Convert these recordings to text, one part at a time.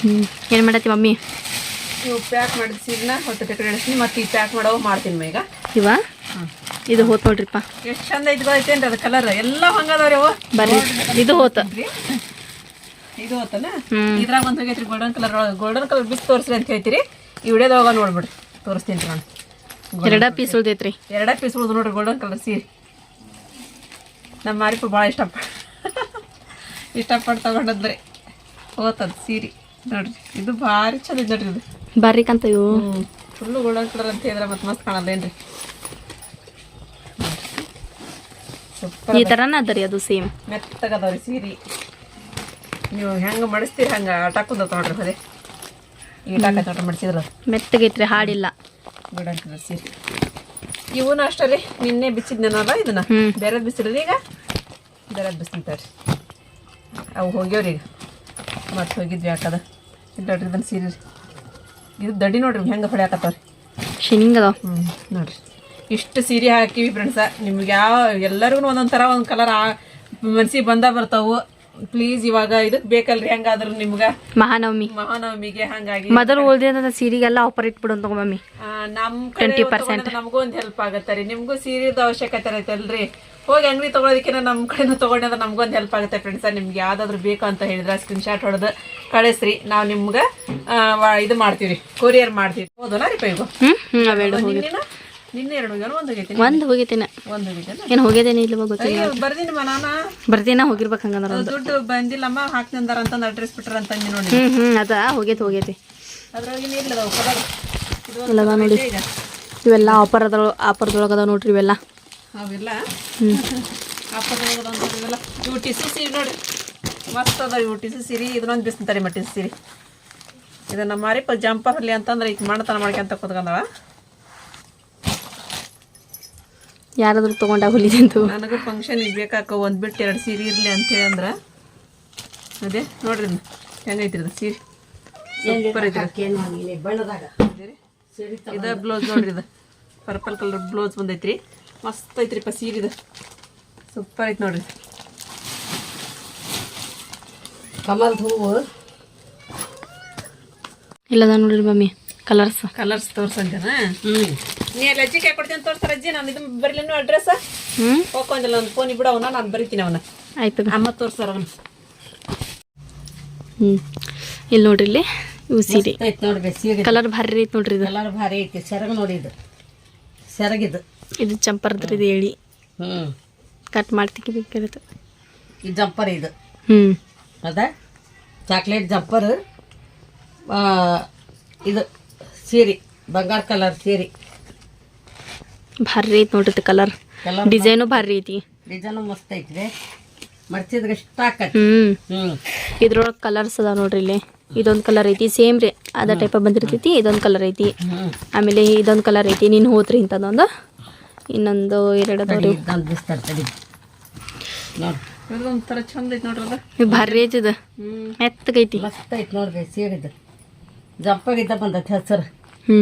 ಹ್ಞೂ ಏನು ಮಾಡತ್ತಿ ಮಮ್ಮಿ? ಇವು ಪ್ಯಾಕ್ ಮಾಡಿದ ಸೀರೆನ ಹೊತ್ತು ಕಡೆ ಮತ್ತು ಈ ಪ್ಯಾಕ್ ಮಾಡೋ ಮಾಡ್ತೀನಿ ಈಗ. ಇವ? ಇದು ಹೋತ್ ನೋಡ್ರಿಪ್ಪ. ಎಷ್ಟು ಚಂದ ಐತಿ ಅಂತ ಅದು ಕಲರ್ ಎಲ್ಲ ಹಂಗದವ್ರಿ ಅವು. ಬರ್ರಿ. ಇದು ಹೋತ. ಇದು ಹೋತನ. ಇದ್ರಾಗ ಒಂದು ಹೋಗೈತ್ರಿ ಗೋಲ್ಡನ್ ಕಲರ್ ಗೋಲ್ಡನ್ ಕಲರ್ ಬಿಸ್ ತೋರಿಸ್ರಿ ಅಂತ ಹೇಳ್ತೀರಿ. ಈ ವಿಡಿಯೋದಾಗ ನೋಡ್ಬಿಡ್ರಿ. ತೋರಿಸ್ತೀನಿ ನಾನು ಎರಡ ಪೀಸ್ ಉಳ್ದೈತ್ರಿ. ಎರಡ ಪೀಸ್ ಉಳ್ದು ನೋಡ್ರಿ ಗೋಲ್ಡನ್ ಕಲರ್ ಸೀರೆ. ನಮ್ಮ ಮಾರಿಪ ಭಾಳ ಇಷ್ಟಪ ಇಷ್ಟಪಟ್ಟು ತಗೊಂಡದ್ರಿ ಹೋತದ ಸೀರೆ. ನೋಡ್ರಿ ಇದು ಭಾರಿ ಚಲೋ ಐತೆ ನೋಡ್ರಿ ಇದು. ಬರ್ರಿ ಕಂತ ಇವು ಫುಲ್ಲು ಗೋಲ್ಡನ್ ಕಲರ್ ಅಂತ ಹೇಳಿದ್ರೆ ಮತ್ತೆ ಮಸ್ತ್ ಕಾಣಲ್ಲೇನ್ರಿ. ಈ ಥರನ ಅದರಿ ಅದು ಸೇಮ್ ಮೆತ್ತಗದವ್ರಿ ಸೀರೆ. ನೀವು ಹೆಂಗೆ ಮಡಿಸ್ತೀರಿ ಹಂಗೆ ಆಟ ಕುಂದತ್ ನೋಡ್ರಿ ಈ ನೋಡ್ರಿ ಮಡಿಸಿದ್ರ ಮೆತ್ತಗೈತ್ರಿ ಹಾಡಿಲ್ಲ. ಗೋಲ್ಡನ್ ಕಲರ್ ಸೀರೆ. ಇವನು ಅಷ್ಟೇ ರೀ ನಿನ್ನೆ ಬಿಚ್ಚಿದ್ನಲ್ಲ ಇದನ್ನ. ಹ್ಮ್. ಬೇರೆ ಬಿಸಿದ್ರಿ ಈಗ. ಬೇರೆ ಬಿಸಿಂತಾರ್ರಿ ಅವು ಹೋಗ್ಯವ್ರಿ ಈಗ. ಮತ್ತೆ ಹೋಗಿದ್ವಿ ಯಾಕದ ನೋಡ್ರಿ ಇದನ್ನ ಸೀರೆ ರೀ. ಇದು ದಡಿ ನೋಡ್ರಿ ಹೆಂಗೆ ಹೊಡ್ಯಾಕತ್ತವ್ರಿ ಶಿನಿಂಗ್ ಅದಾವ ಹ್ಞೂ ನೋಡ್ರಿ. ಇಷ್ಟು ಸೀರೆ ಹಾಕಿವಿ ಫ್ರೆಂಡ್ಸ ನಿಮ್ಗೆ ಯಾವ ಎಲ್ಲರಿಗೂ ಒಂದೊಂದು ಥರ ಒಂದು ಕಲರ್ ಮನ್ಸಿಗೆ ಬಂದ ಬರ್ತಾವು. ಪ್ಲೀಸ್ ಇವಾಗ ಇದಕ್ ಬೇಕಲ್ರಿ? ಹೆಂಗಾದ್ರು ನಿಮ್ಗ ಮಹಾನವಮಿ. ಮಹಾನವಮಿಗೆ ಹಂಗಾಗಿ ಮೊದಲು ಉಳ್ದಿದ್ದ ಸೀರೆಗೆಲ್ಲ ಆಫರ್ ಇಟ್ಬಿಡು ಅಂತ ಮಮ್ಮಿ. ನಮ್ ಟ್ವೆಂಟಿ ಪರ್ಸೆಂಟ್ ನಮಗೂ ಒಂದ್ ಹೆಲ್ಪ್ ಆಗತ್ತ ರೀ. ನಿಮ್ಗೂ ಸೀರೆದ ಅವಶ್ಯಕತೆ ಐತಲ್ರಿ ಹೋಗಿ ಅಂಗಡಿ ತಗೊಳೋದಕ್ಕಿಂತ ನಮ್ಮ ಕಡೆನೂ ತಗೊಂಡ್ರೆ ನಮ್ಗೊಂದು ನಮಗೂ ಒಂದು ಹೆಲ್ಪ್ ಆಗುತ್ತೆ ಫ್ರೆಂಡ್ಸ್ ನಿಮ್ಗೆ ಯಾವ್ದಾದ್ರು ಬೇಕು ಅಂತ ಹೇಳಿದ್ರೆ ಸ್ಕ್ರೀನ್ ಶಾಟ್ ಹೊಡೆದು ಕಳಿಸ್ರಿ. ನಾವು ನಿಮ್ಗೆ ಇದು ಮಾಡ್ತೀವಿ ಕೊರಿಯರ್ ಮಾಡ್ತೀವಿ ಹೌದಲ್ಲ ರೀ ಪೈಗು? ನಿನ್ನೆ ಎರಡು ಹೋಗ್ಯಾನ ಒಂದು ಹೋಗೈತಿ ಒಂದು ಹೋಗೈತೇನ ಒಂದು ಹೋಗೈತೇನ ಏನು ಹೋಗ್ಯದೇನೆ ಇಲ್ಲವ ಗೊತ್ತಿಲ್ಲ. ಅಯ್ಯೋ ಬರ್ದೀನಿ ನಾನು? ಬರ್ತೀನ ಹೋಗಿರ್ಬೇಕು ಹಂಗಂದ್ರ ಒಂದು ದುಡ್ಡು ಬಂದಿಲ್ಲಮ್ಮ ಹಾಕ್ತಿಂದಾರ ಅಂತಂದು ಅಡ್ರೆಸ್ ಬಿಟ್ರ ಅಂತಂದು ನೋಡಿ. ಹ್ಞೂ ಹ್ಞೂ ಅದ ಹೋಗೈತಿ ಹೋಗೈತಿ. ಅದ್ರೊಳಗೆ ಇಲ್ಲದ ಕಲರ್ ಇದು ಎಲ್ಲ ಅದಾವ ನೋಡಿ. ಇವೆಲ್ಲ ಆಫರ್ ಅದ ಆಫರ್ದೊಳಗೆ ಅದಾವ ನೋಡ್ರಿ ಇವೆಲ್ಲ. ಅವೆಲ್ಲ? ಹ್ಞೂ ಹಾಕೋದು ಇವೆಲ್ಲ. ಇವು ಟಿಸು ಸೀರೆ ನೋಡಿ. ಮಸ್ತ್ ಅದ ಇವು ಟಿಸು ಸೀರೆ. ಇದನ್ನೊಂದು ಬಿಸ್ತಾರೆ ಮ ಟಿಸು ಸೀರೆ. ಇದನ್ನ ಮಾರಿಪ ಜಂಪರ್ ಅಲ್ಲಿ ಅಂತಂದ್ರೆ ಈಗ ಮಾಡ್ತಾನ ಮಾಡ್ಕೊಂತ ಕೂತ್ಕೊಂಡವ. ಯಾರಾದ್ರೂ ತೊಗೊಂಡಾಗ ಹೊಲಿದಂತು ನನಗೆ ಫಂಕ್ಷನ್ ಬೇಕಾಕ ಒಂದು ಬಿಟ್ಟು ಎರಡು ಸೀರೆ ಇರಲಿ ಅಂತೇಳಿ ಅಂದ್ರೆ ಅದೇ ನೋಡ್ರಿ ಹೆಂಗೈತಿ ಹೆಂಗೈತ್ರಿ ಇದು ಸೀರೆ? ಸೂಪರ್ ಐತಿ ಇದ ಬ್ಲೌಸ್ ನೋಡ್ರಿ ಇದು. ಪರ್ಪಲ್ ಕಲರ್ ಬ್ಲೌಸ್ ಬಂದೈತ್ರಿ. ಮಸ್ತ್ ಐತ್ರಿಪ್ಪ ಸೀರೆ ಇದು. ಸೂಪರ್ ಐತಿ ನೋಡ್ರಿ. ಕಮಲ್ದ ಹೂವು. ಇಲ್ಲದ ನೋಡ್ರಿ ಮಮ್ಮಿ ಕಲರ್ಸ್ ಕಲರ್ಸ್ ತೋರ್ಸಂತೆ ಹ್ಞೂ ನೀ ಅಲ್ಲಿ ಅಜ್ಜಿ ಕೈ ಕೊಡ್ತೀನಿ ತೋರಿಸ್ತಾರೆ ಅಜ್ಜಿ ನಾನು ಇದು ಬರಲಿಲ್ಲ ಅಡ್ರೆಸ್ ಹ್ಞೂ ಹೋಗ್ಕೊಂಡಿಲ್ಲ ಒಂದು ಫೋನ್ ಬಿಡ ಅವನ ನಾನು ಬರಿತೀನಿ ಅವನ. ಆಯ್ತು ಅಮ್ಮ ತೋರ್ಸ್ತಾರ ಅವನು. ಹ್ಞೂ ಇಲ್ಲಿ ನೋಡ್ರಿ ಇಲ್ಲಿ ಇವು ಸೀರೆ ಐತೆ ನೋಡ್ರಿ ಸೀರೆ. ಕಲರ್ ಭಾರಿ ಐತಿ ನೋಡ್ರಿ ಇದು. ಕಲರ್ ಭಾರಿ ಐತಿ ಸೆರಗ ನೋಡಿ ಇದು. ಸೆರಗಿದು ಇದು. ಚಂಪರ್ದ್ರಿ ಇದು ಹೇಳಿ ಹ್ಞೂ ಕಟ್ ಮಾಡ್ತಿಕ್ಕೆ ಬೇಕಾಗುತ್ತೆ. ಇದು ಜಂಪರ್ ಇದು. ಹ್ಞೂ ಅದ? ಚಾಕ್ಲೇಟ್ ಜಂಪರ್ ಇದು ಸೀರೆ ಬಂಗಾರ ಕಲರ್ ಸೀರೆ. ಭಾರಿ ಐತಿ ನೋಡ್ರಿ ಕಲರ್ ಡಿಸೈನು ಭಾರಿ ಐತಿ. ಡಿಸೈನು ಮಸ್ತ್ ಐತಿ ಇಷ್ಟ ಆಕತಿ ಹ್ಞೂ ಹ್ಞೂ ಇದ್ರೊಳಗೆ ಕಲರ್ಸ್ ಅದ ನೋಡ್ರಿ ಇಲ್ಲಿ. ಇದೊಂದು ಕಲರ್ ಐತಿ ಸೇಮ್ ರೀ. ಅದ ಟೈಪ್ ಬಂದಿರ್ತೈತಿ ಇದೊಂದು ಕಲರ್ ಐತಿ. ಆಮೇಲೆ ಇದೊಂದು ಕಲರ್ ಐತಿ ನೀನು ಹೋತ್ರಿ ಇಂಥದ್ದೊಂದು. ಇನ್ನೊಂದು ಎರಡು ಒಂಥರ ಚಂದ ಐತಿ ನೋಡ್ರಿ ಭಾರಿ ಐತಿ ಇದು. ಹ್ಞೂ ಮೆತ್ತಗೈತಿ ಮಸ್ತ್ ಐತಿ ನೋಡ್ರಿ ಸೀರೆದು ಬಂದೈತಿ ಹಸಿರು. ಹ್ಞೂ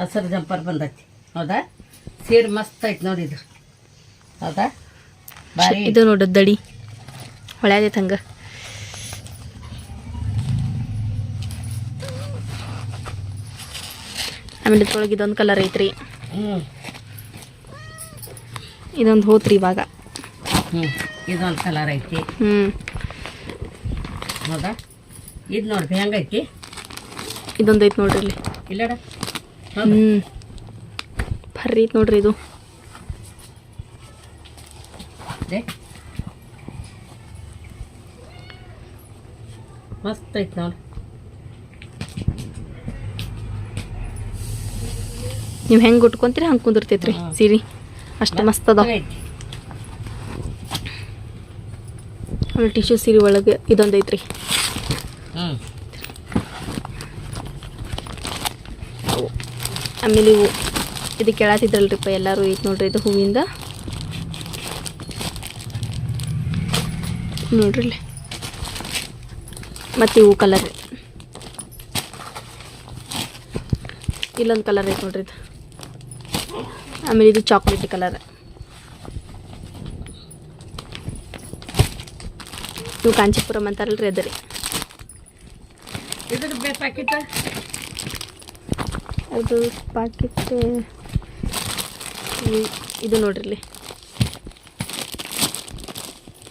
ಹಸಿರು ಜಂಪರ್ ಬಂದೈತಿ. ಹೌದಾ? ಸೀರೆ ಮಸ್ತ್ ಐತೆ ನೋಡಿ ಇದು. ಹೌದಾ? ಬಾರಿ. ಇದು ನೋಡು ದಡಿ. ಹೊಳ್ಯಾದೈತೆ ಹಂಗೆ ಆಮೇಲೆ ಇದ್ರೊಳಗೆ ಇದೊಂದು ಕಲರ್ ಐತ್ರಿ. ಹ್ಞೂ ಇದೊಂದು ಹೋತ್ರಿ ಇವಾಗ. ಹ್ಞೂ ಇದೊಂದು ಕಲರ್ ಐತಿ. ಹ್ಞೂ ಹೌದಾ? ಇದು ನೋಡ್ರಿ ಹೆಂಗೈತಿ? ಇದೊಂದು ಐತಿ ನೋಡ್ರಿ ಇಲ್ಲಿ. ಇಲ್ಲಡ? ಹ್ಞೂ ಐತಿ ನೋಡ್ರಿ ಇದು. ಮಸ್ತ್ ಐತಿ ನೋಡಿ. ನೀವು ಹೆಂಗೆ ಉಟ್ಕೊಂತೀರಿ ಹಂಗೆ ಕುಂದಿರ್ತೈತ್ರಿ ಸೀರೆ. ಅಷ್ಟು ಮಸ್ತ್ ಅದ ಆಮೇಲೆ ಟಿಶ್ಯೂ ಸೀರೆ ಒಳಗೆ ಇದೊಂದು ಐತ್ರಿ. ಆಮೇಲೆ ಇವು ಇದು ಕೇಳತ್ತಿದ್ರಲ್ರಿಪ್ಪ ಎಲ್ಲರೂ ಐತಿ ನೋಡ್ರಿ ಇದು ಹೂವಿಂದ. ನೋಡ್ರಿ ಮತ್ತೆ ಇವು ಕಲರ್ ಇಲ್ಲೊಂದು ಕಲರ್ ಐತೆ ನೋಡ್ರಿ ಇದು. ಆಮೇಲೆ ಇದು ಚಾಕ್ಲೇಟ್ ಕಲರ್ ಇವು ಕಾಂಚೀಪುರಂ ಅಂತಾರಲ್ರಿ ಅದ ಪ್ಯಾಕೆಟ್ ಅದು ಪಾಕೆಟ್ ಇದು ನೋಡ್ರಿ ಇಲ್ಲಿ.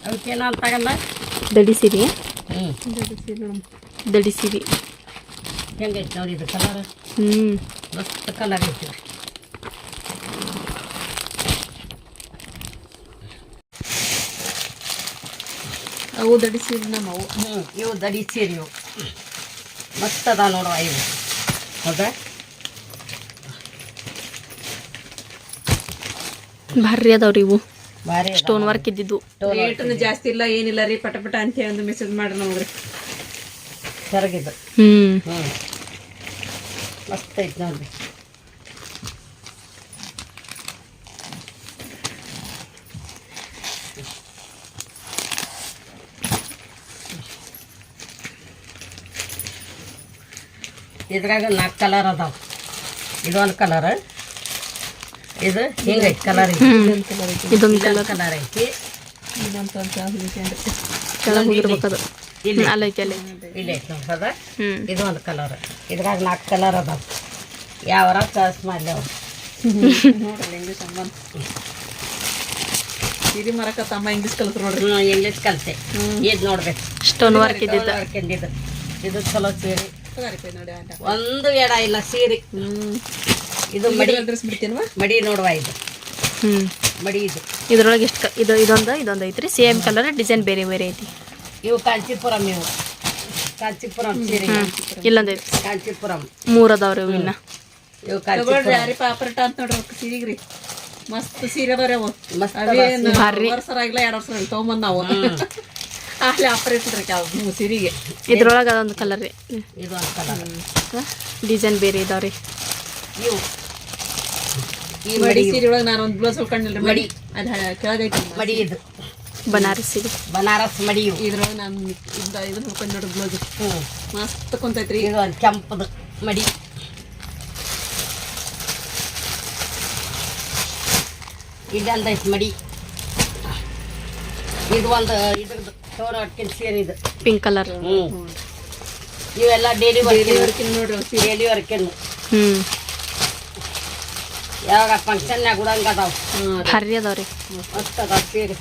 ಅವಕ್ಕೇನೋ ದಡಿಸಿರಿ ದಡಿ ಸಿರಿ. ಹ್ಞೂ ದಡಿಸಿರಿ ದಡಿಸಿರಿ ಹೆಂಗೈತೆ ನೋಡಿ ಇದು ಕಲರ್ ಹ್ಞೂ ಮಸ್ತ್ ಕಲರ್ ಐತಿ. ಅವು ದಡಿಸಿರಿ ನಮ್ಮ ಅವು. ಹ್ಞೂ ಇವು ದಡಿಸಿರಿ ಸೀರೆ ಇವು ಮಸ್ತ್ ಅದ ನೋಡುವ ಇವು ಹೌದಾ? ಭಾರಿ ಅದಾವ್ರಿ ಇವು. ಭಾರಿ ಸ್ಟೋನ್ ವರ್ಕ್ ಇದ್ದಿದ್ದು. ರೇಟನ್ನು ಜಾಸ್ತಿ ಇಲ್ಲ ಏನಿಲ್ಲ ರೀ? ಪಟ ಪಟ ಅಂತ ಒಂದು ಮೆಸೇಜ್ ಮಾಡ್ರಿ ಹ್ಞೂ ಹ್ಞೂ ಮಸ್ತ್ ಐತೆ ನೋಡ್ರಿ. ಇದ್ರಾಗ ನಾಲ್ಕು ಕಲರ್ ಅದಾವ. ಇದೊಂದು ಕಲರ್ ಇದು ಹಿಂಗೈತಿ ಕಲರ್ ಇದೊಂದು ಕಲರ್ ಕಲರ್ ಐತಿ. ಇದು ಒಂದು ಕಲರ್ ಇದ್ರಾಗ ನಾಲ್ಕು ಕಲರ್ ಅದಾವ. ಯಾವರ ಚಾಯ್ಸ್ ಮಾಡ್ಲಿ ಅವ್ರು ಅಮ್ಮನ್ ಮರಕ ತಮ್ಮ ಇಂಗ್ಲೀಷ್ ಕಲ್ತು ನೋಡ್ರಿ. ಇಂಗ್ಲೀಷ್ ಕಲಿತೆ. ಇದು ನೋಡ್ಬೇಕು ಸ್ಟೋನ್ ವರ್ಕ್ ಇದ್ದಿದ್ದು. ಇದು ಚಲೋ ಸೀರೆ. ಒಂದು ಎಡ ಇಲ್ಲ ಸೀರೆ. ಹ್ಮ್. ಇದು ಮಡಿ ಮಡಿ ನೋಡುವ ಇದು. ಹ್ಞೂ ಮಡಿ ಇದು. ಇದ್ರೊಳಗೆ ಎಷ್ಟು ಇದು ಇದೊಂದು ಇದೊಂದು ಐತ್ರಿ. ಸೇಮ್ ಕಲರ್ ಡಿಸೈನ್ ಬೇರೆ ಬೇರೆ ಐತಿ. ಇವು ಕಾಂಚಿಪುರಂ ಇವು. ಕಾಂಚಿಪುರಂ ಸೀರೆ ಇಲ್ಲೊಂದು ಐತಿ ಕಾಂಚಿಪುರಂ. ಮೂರು ಅದಾವ್ರಿ ಇವು ಇನ್ನ. ಇವು ತಗೊಳ್ರಿ ಪಾಪರಟ ಅಂತ ನೋಡ್ರಿ ಸೀರೆಗ್ರಿ. ಮಸ್ತ್ ಸೀರೆ ಮಸ್ತ್ ಅವೇನು ಭಾರಿ. ವರ್ಷ ಆಗಿಲ್ಲ ಎರಡು ವರ್ಷ ತೊಗೊಂಬಂದ್ ನಾವು. ಅಲ್ಲಿ ಆಪರೇಟ್ ರೀ ಸೀರೆಗೆ. ಇದ್ರೊಳಗೆ ಅದೊಂದು ಕಲರ್ ರೀ. ಇದು ಒಂದು ಕಲರ್ ಡಿಸೈನ್ ಬೇರೆ ಇದಾವ್ರಿ. ಇವು ಈ ಮಡಿ. ಸೀರೆ ಒಳಗೆ ನಾನು ಒಂದು ಬ್ಲೌಸ್ ಹೊಲ್ಕೊಂಡಿಲ್ರಿ ಮಡಿ. ಅದು ಕೆಳಗೈತಿ ಮಡಿ. ಇದು. ಬನಾರಸಿ ಬನಾರಸ್ ಮಡಿ ಇವು. ಇದ್ರೊಳಗೆ ನಾನು ಇದ್ದ ಇದನ್ನ ಹೊಲ್ಕೊಂಡು ನೋಡ್ರಿ ಬ್ಲೌಸ್. ಹ್ಞೂ ಮಸ್ತ್ ಕುಂತೈತ್ರಿ. ಇದು ಒಂದು ಕೆಂಪದು ಮಡಿ. ಇದೊಂದು ಐತಿ ಮಡಿ. ಇದು ಒಂದು ಇದ್ರದ್ದು ತೋರ ಹೊಟ್ಟಿನ ಸೀರೆ ಇದು. ಪಿಂಕ್ ಕಲರ್ ಹ್ಞೂ ಇವೆಲ್ಲ ಡೈಲಿ ವರ್ಕಿನ ವರ್ಕಿನ್ ನೋಡ್ರಿ ಡೈಲಿ ವರ್ಕಿನ ಹ್ಞೂ ಯಾವಾಗ ಫಂಕ್ಷನ್ಯಾಗ ಉಡಂಗ ಅದಾವ. ಭಾರಿ ಅದಾವ ರೀ ಮಸ್ತ್ ಅದಾವ ಸೀರೆ.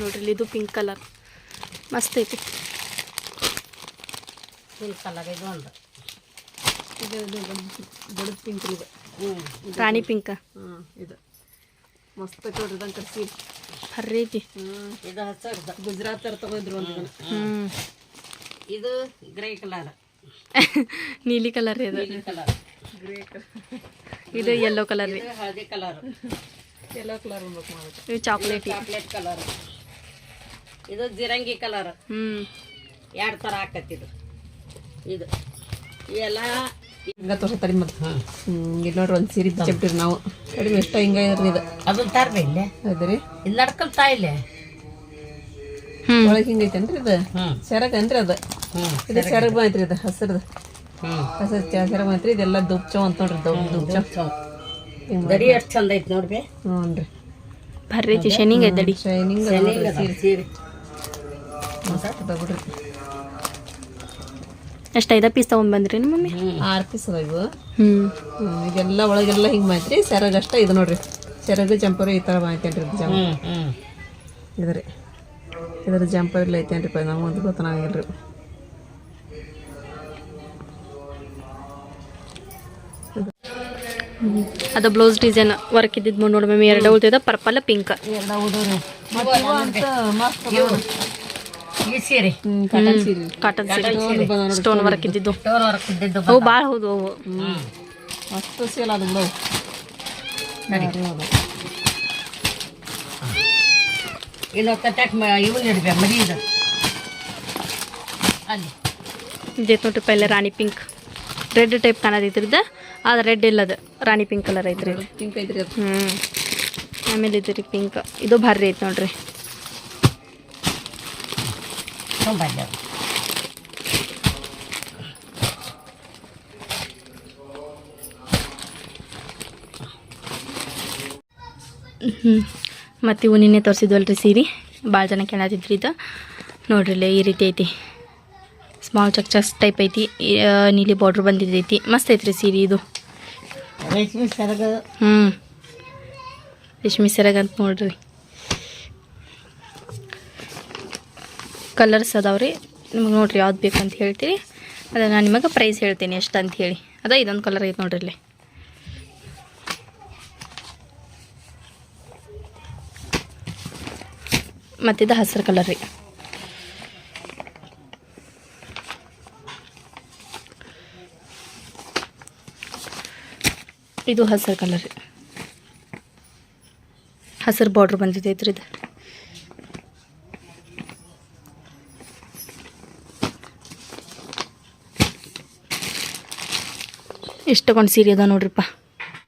ನೋಡ್ರಿ ಇದು ಪಿಂಕ್ ಕಲರ್ ಮಸ್ತ್ ಐತಿ. ಪಿಂಕ್ ಕಲರ್ ಇದು ಒಂದು. ದೊಡ್ಡ ಪಿಂಕ್ ಇದು. ರಾಣಿ ಪಿಂಕ್ ಇದು. ಮಸ್ತ್ ಐತಿ ನೋಡ್ರಿ ಇದಂಕ ಸೀರೆ. ಭಾರಿ ಐತಿ. ಇದು ಹಸಿರ್ದು. ಗುಜರಾತ್ ತರ ತಗೊಂಡ್ರು ಒಂದು ಹ್ಞೂ ಇದು ಗ್ರೇ ಕಲರ್ ನೀಲಿ ಕಲರ್ ಇದು. ನೀಲಿ ಕಲರ್. ಇದು ಯೆಲ್ಲೋ ಕಲರ್ ರೀ ಹಳದಿ ಕಲರ್. ಎಲ್ಲ ಕಲರ್ ಇದು ಚಾಕ್ಲೇಟಿ ಚಾಕ್ಲೇಟ್ ಕಲರ್. ಇದು ಜಿರಂಗಿ ಕಲರ್. ಹ್ಮ್. ಎರಡು ಥರ ಆಕತಿ ಇದು. ಇದು. ಇವೆಲ್ಲ ಹಿಂಗ ತೋರ್ಸತ್ತಾರಿ ಮತ್ತೆ. ಇಲ್ಲಿ ನೋಡ್ರಿ ಒಂದು ಸೀರೆ ಬಿಚ್ಚಿಬಿಟ್ಟಿರಿ ನಾವು. ಕಡಿಮೆ ಎಷ್ಟ ಹಿಂಗ ಇದ್ರಿ ಇದು. ಅದನ್ನ ತರ್ರಿ ಇಲ್ಲೇ. ಹೌದ್ರಿ ಇಲ್ಲಿ ನಡ್ಕೊಳ್ತಾ ಇಲ್ಲೇ. ಒಳಗೆ ಹಿಂಗೈತೇನ್ರಿ ಇದು? ಸೆರಗನ್ರಿ ಸೆರಗ್ ಅನ್ರಿ ಅದು? ಇದು ಸೆರಗ್ ಬಂತ್ರಿ ಇದು ಹಸಿರದ. ಹಸಿರು ಸೆರಗ್ ಬಂದೈತ್ರಿ ಇದೆಲ್ಲ ದುಪ್ಚೋ ಅಂತ ನೋಡ್ರಿ ದೊಡ್ಡ ದುಪ್ಚೋ ಹಿಂಗ್ ಗಡಿ ಎಷ್ಟು ಚಂದ ಐತಿ ನೋಡ್ರಿ ಹ್ಞೂ ರೀ ಭಾರಿ ಐತಿ ಶೈನಿಂಗ್ ಐತೆ ಅಡಿ. ಶೈನಿಂಗ್ ಅದ ಸೀರೆ. ಬಿಡ್ರಿ ಎಷ್ಟು ಐದ ಪೀಸ್ ತೊಗೊಂಡ್ಬಂದ್ರಿ ನಿಮ್ಮ ಮಮ್ಮಿ? ಆರು ಪೀಸ್ ಅದ ಇವು. ಹ್ಞೂ ಹ್ಮ್, ಇದೆಲ್ಲ ಒಳಗೆಲ್ಲ ಹಿಂಗೆ ಮಾತ್ರಿ ಸೆರಗ ಅಷ್ಟ ಇದು ನೋಡ್ರಿ. ಸೆರಗು ಜಂಪರು ಈ ಥರ ಮಾತೇನ್ರಿ ಇದು ಜಂಪ್. ಇದ್ರಿ. ಇದ್ರ ಜಂಪರ್ ಇಲ್ಲ ಐತೇನ್ರಿ ಒಂದು ಗೊತ್ತಾಗಿಲ್ರಿ ಅದು ಬ್ಲೌಸ್ ಡಿಸೈನ್ ವರ್ಕ್ ಇದ್ದಿದ್ದು ನೋಡಿ ಮ್ಯಾಮ್ ಎರಡು ಉಳ್ತಿದ ಪರ್ಪಲ್ ಪಿಂಕ್ ಕಾಟನ್ ಸೀರೆ. ಕಾಟನ್ ಸೀರೆ. ಸ್ಟೋನ್ ವರ್ಕ್ ಇದ್ದಿದ್ದು. ಸ್ಟೋನ್ ವರ್ಕ್ ಇದ್ದಿದ್ದು ಅವು ಭಾಳ ಹೌದು ಅವು. ಇದೇ ಮಸ್ತ್ ಸೇಲ್ ಅದು ಬಿಡವು ಇನ್ನೊಂದು ಕಟ್ಟಾಕ ಇವು ಇಡ್ಬೇಕು ಮರಿ ಇದು. ಅಲ್ಲಿ. ಇದೇತ್ ನೋಡ್ರಿ ಪೈಲೆ ರಾಣಿ ಪಿಂಕ್ ರೆಡ್ ಟೈಪ್ ಕಾಣತೈತ್ರಿ ಇದು ಅದು ರೆಡ್ ಇಲ್ಲ ಅದು ರಾಣಿ ಪಿಂಕ್ ಕಲರ್ ಐತ್ರಿ ಪಿಂಕ್ ಐತ್ರಿ ಹ್ಮ್. ಹ್ಞೂ ಆಮೇಲೆ ಇದು ರೀ ಪಿಂಕ್ ಇದು ಭಾರಿ ಐತೆ ನೋಡ್ರಿ. ಹ್ಞೂ ಮತ್ತು ಇವು ನಿನ್ನೆ ತೋರಿಸಿದ್ವಲ್ರಿ ಸೀರೆ. ಭಾಳ ಜನ ಕೇಳತ್ತಿದ್ರಿ ಇದು. ನೋಡ್ರಿ ಈ ರೀತಿ ಐತಿ. ಸ್ಮಾಲ್ ಚಕ್ ಚಕ್ಸ್ ಟೈಪ್ ಐತಿ. ನೀಲಿ ಬಾರ್ಡ್ರ್ ಬಂದಿದ್ದೈತಿ ಮಸ್ತ್ ಐತ್ರಿ ಸೀರೆ ಇದು. ರೇಷ್ಮೆ ಸೆರಗ. ಹ್ಞೂ ರೇಷ್ಮೆ ಸೆರಗ ಅಂತ ನೋಡ್ರಿ. ಕಲರ್ಸ್ ಅದಾವ್ರಿ. ನಿಮಗೆ ನೋಡ್ರಿ ಯಾವ್ದು ಅಂತ ಹೇಳ್ತೀರಿ. ಅದ ನಾನು ನಿಮಗೆ ಪ್ರೈಸ್ ಹೇಳ್ತೀನಿ ಎಷ್ಟು ಅಂತ ಹೇಳಿ. ಅದ ಇದೊಂದು ಕಲರ್ ಐತೆ ನೋಡ್ರಿ ಇಲ್ಲಿ. ಮತ್ತಿದ ಹಸಿರು ಕಲರ್ ರೀ. ಇದು ಹಸಿರು ಕಲರ್ ಹಸರ್ ಬಾರ್ಡ್ರ್ ಬಂದಿದೆ ಇದು. ಇಷ್ಟು ತಗೊಂಡು ಸೀರೆ ಅದ ನೋಡ್ರಿಪ್ಪ.